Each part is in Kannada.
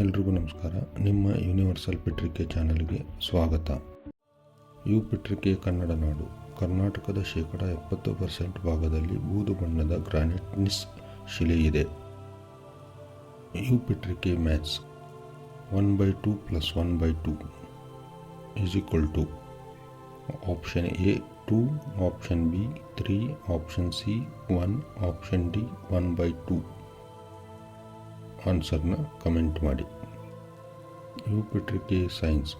ಎಲ್ರಿಗೂ ನಮಸ್ಕಾರ. ನಿಮ್ಮ ಯೂನಿವರ್ಸಲ್ ಪಿಟ್ರಿಕೆ ಚಾನಲ್ಗೆ ಸ್ವಾಗತ. ಯು ಪಿಟ್ರಿಕೆ ಕನ್ನಡ ನಾಡು. ಕರ್ನಾಟಕದ ಶೇಕಡ ಎಪ್ಪತ್ತು ಪರ್ಸೆಂಟ್ ಭಾಗದಲ್ಲಿ ಬೂದು ಬಣ್ಣದ ಗ್ರಾನೈಟ್ನಿಸ್ ಶಿಲೆಯಿದೆ you ಪಿಟ್ರಿಕೆ maths one by two plus one by two is equal to option A two, option B three, option C one, option D one by two. ಆನ್ಸರ್ನ comment ಮಾಡಿ. ಯುಪಿಟ್ರಿಕೆ ಸೈನ್ಸ್.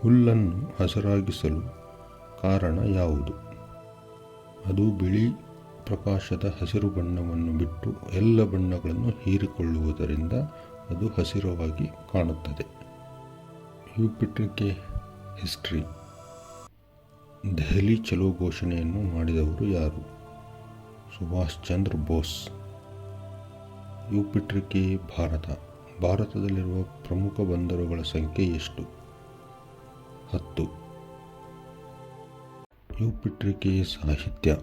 ಹುಲ್ಲನ್ನು ಹಸರಾಗಿಸಲು ಕಾರಣ ಯಾವುದು? ಅದು ಬಿಳಿ ಪ್ರಕಾಶದ ಹಸಿರು ಬಣ್ಣವನ್ನು ಬಿಟ್ಟು ಎಲ್ಲ ಬಣ್ಣಗಳನ್ನು ಹೀರಿಕೊಳ್ಳುವುದರಿಂದ ಅದು ಹಸಿರವಾಗಿ ಕಾಣುತ್ತದೆ. ಯುಪಿಟ್ರಿಕೆ ಹಿಸ್ಟ್ರಿ. ದೆಹಲಿ ಚಲೋ ಘೋಷಣೆಯನ್ನು ಮಾಡಿದವರು ಯಾರು? ಸುಭಾಷ್ ಚಂದ್ರ ಬೋಸ್. ಯು ಪೆಟ್ರಿಕೆ ಭಾರತ. ಭಾರತದಲ್ಲಿರುವ ಪ್ರಮುಖ ಬಂದರುಗಳ ಸಂಖ್ಯೆ ಎಷ್ಟು? ಹತ್ತು. ಯು ಪೆಟ್ರಿಕೆ ಸಾಹಿತ್ಯ.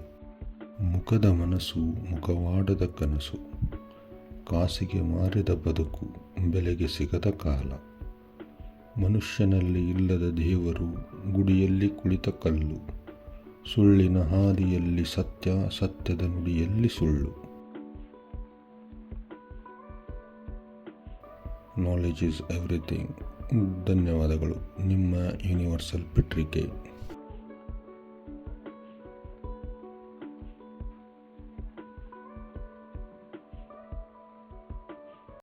ಮುಖದ ಮನಸ್ಸು, ಮುಖವಾಡದ ಕನಸು. ಕಾಸಿಗೆ ಮಾರಿದ ಬದುಕು, ಬೆಲೆಗೆ ಸಿಗದ ಕಾಲ. ಮನುಷ್ಯನಲ್ಲಿ ಇಲ್ಲದ ದೇವರು, ಗುಡಿಯಲ್ಲಿ ಕುಳಿತ ಕಲ್ಲು. ಸುಳ್ಳಿನ ಹಾದಿಯಲ್ಲಿ ಸತ್ಯ, ಸತ್ಯದ ನುಡಿಯಲ್ಲಿ ಸುಳ್ಳು. ನಾಲೆಜ್ ಈಸ್ ಎವ್ರಿಥಿಂಗ್ ಧನ್ಯವಾದಗಳು. ನಿಮ್ಮ ಯೂನಿವರ್ಸಲ್ ಪೆಟ್ರಿಕೆ.